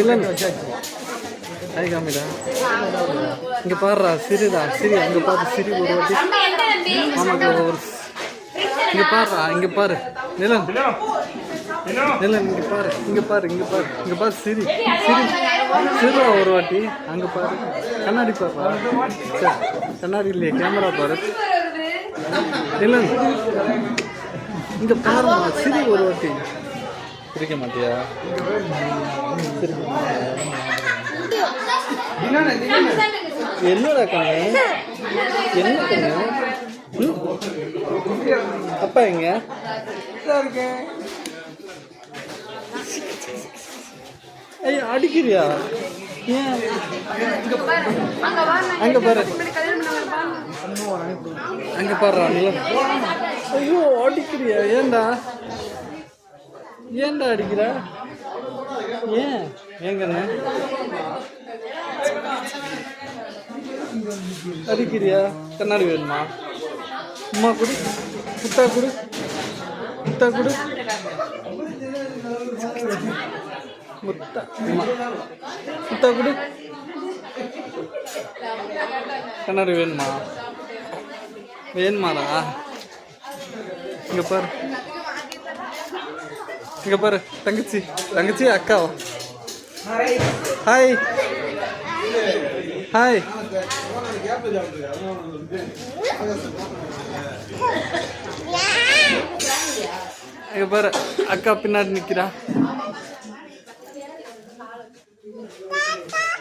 இல்லைன்னு ஹாய் காமிடா. இங்கே பாருடா சிறுதா சிரி அங்கே பாரு சிரி ஒரு வாட்டி. ஆமாக்கா ஒரு இங்கே பாருடா இங்கே பாரு. நிலன். நிலன் இங்கே பாரு இங்கே பாரு இங்கே பாரு. இங்கே பாரு சிரி. சிரி. சிறுவா ஒரு வாட்டி. அங்கே பாரு. கண்ணாடி பாரு. கண்ணாடி இல்லையே கேமரா பாரு. நிலன். இங்கே பாருமா சிரி ஒரு வாட்டி. சிரிக்க மாட்டியா? என்னடா கண்ணு? என்ன கண்ணு? அப்பா எங்க? ஐயா அடிக்கிறியா? ஏன்? அங்க பாரு. அங்க பாருடா நீ ஐயோ அடிக்கிறியா? ஏன்டா? ஏன்டா அடிக்கிற? ஏன்? ஏங்கண்ணே? அடிக்கிறியா? கண்ணாடி வேணுமா? அம்மா குடு. முத்தா குடு. முத்தா குடு. முத்தா. அம்மா முத்தா குடு. கண்ணாடி வேணுமா? வேணுமாடா. இங்கே பாரு. இங்க பாரு தங்கச்சி தங்கச்சி அக்காவா? ஹாய் ஹாய் இங்க பாரு அக்கா பின்னாடி நிக்கிறா.